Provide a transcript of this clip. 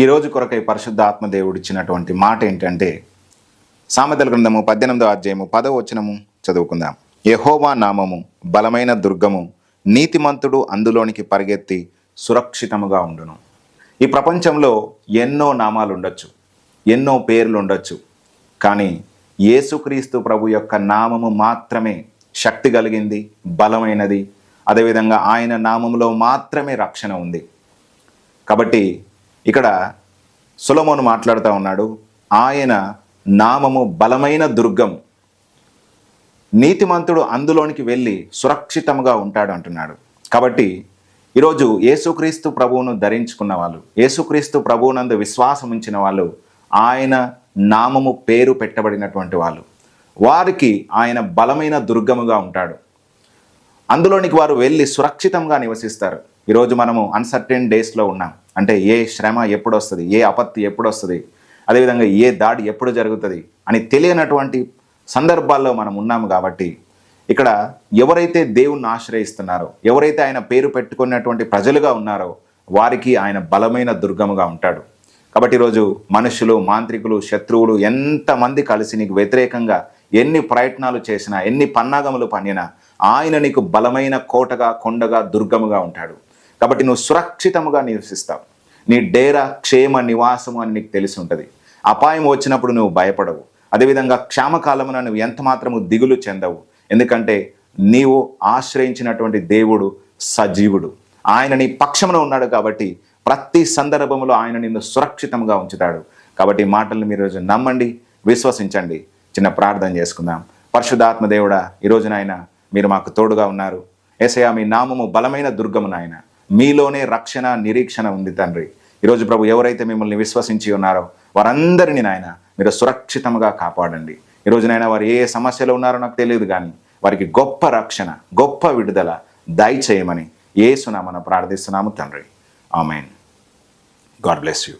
ఈ రోజు కొరకై పరిశుద్ధ ఆత్మదేవుడు ఇచ్చినటువంటి మాట ఏంటంటే సామెతల గ్రంథము పద్దెనిమిదో అధ్యాయము పదవ వచనము చదువుకుందాం. యహోవా నామము బలమైన దుర్గము నీతిమంతుడు అందులోనికి పరిగెత్తి సురక్షితముగా ఉండును. ఈ ప్రపంచంలో ఎన్నో నామాలు ఉండొచ్చు ఎన్నో పేర్లు ఉండొచ్చు కానీ యేసుక్రీస్తు ప్రభు యొక్క నామము మాత్రమే శక్తి కలిగింది బలమైనది. అదేవిధంగా ఆయన నామములో మాత్రమే రక్షణ ఉంది. కాబట్టి ఇక్కడ సులమోను మాట్లాడుతూ ఉన్నాడు. ఆయన నామము బలమైన దుర్గం. నీతిమంతుడు అందులోనికి వెళ్ళి సురక్షితముగా ఉంటాడు అంటున్నాడు. కాబట్టి ఈరోజు యేసుక్రీస్తు ప్రభువును ధరించుకున్న వాళ్ళు యేసుక్రీస్తు ప్రభువునందు విశ్వాసం ఉంచిన వాళ్ళు ఆయన నామము పేరు పెట్టబడినటువంటి వాళ్ళు. వారికి ఆయన బలమైన దుర్గముగా ఉంటాడు. అందులోనికి వారు వెళ్ళి సురక్షితంగా నివసిస్తారు. ఈరోజు మనము అన్సర్టెన్ డేస్లో ఉన్నాం. అంటే ఏ శ్రమ ఎప్పుడు వస్తుంది ఏ ఆపత్తి ఎప్పుడు వస్తుంది అదేవిధంగా ఏ దాడి ఎప్పుడు జరుగుతుంది? అని తెలియనటువంటి సందర్భాల్లో మనం ఉన్నాము కాబట్టి ఇక్కడ ఎవరైతే దేవుణ్ణి ఆశ్రయిస్తున్నారో ఎవరైతే ఆయన పేరు పెట్టుకున్నటువంటి ప్రజలుగా ఉన్నారో వారికి ఆయన బలమైన దుర్గముగా ఉంటాడు. కాబట్టి ఈరోజు మనుషులు మాంత్రికులు శత్రువులు ఎంతమంది కలిసి నీకు వ్యతిరేకంగా ఎన్ని ప్రయత్నాలు చేసినా ఎన్ని పన్నాగములు పన్నినా ఆయన నీకు బలమైన కోటగా కొండగా దుర్గముగా ఉంటాడు. కాబట్టి నువ్వు సురక్షితముగా నివసిస్తావు. నీ డేరా క్షేమ నివాసము అని నీకు తెలిసి ఉంటుంది. అపాయం వచ్చినప్పుడు నువ్వు భయపడవు. అదేవిధంగా క్షామకాలమున నువ్వు ఎంత మాత్రము దిగులు చెందవు. ఎందుకంటే నీవు ఆశ్రయించినటువంటి దేవుడు సజీవుడు. ఆయన నీ పక్షమున ఉన్నాడు కాబట్టి ప్రతి సందర్భంలో ఆయన నిన్ను సురక్షితంగా ఉంచుతాడు. కాబట్టి మాటలను మీరు రోజు నమ్మండి విశ్వసించండి. చిన్న ప్రార్థన చేసుకుందాం. పరిశుధాత్మ దేవుడా ఈరోజు నాయన మీరు మాకు తోడుగా ఉన్నారు. ఏసయా మీ నామము బలమైన దుర్గము నాయన. మీలోనే రక్షణ నిరీక్షణ ఉంది తండ్రి. ఈరోజు ప్రభు ఎవరైతే మిమ్మల్ని విశ్వసించి ఉన్నారో వారందరినీ నాయన మీరు సురక్షితంగా కాపాడండి. ఈరోజు నాయన వారు ఏ సమస్యలో ఉన్నారో నాకు తెలియదు కానీ వారికి గొప్ప రక్షణ గొప్ప విడుదల దయచేయమని ఏసునామన ప్రార్థిస్తున్నాము తండ్రి. ఆమెన్. God bless you.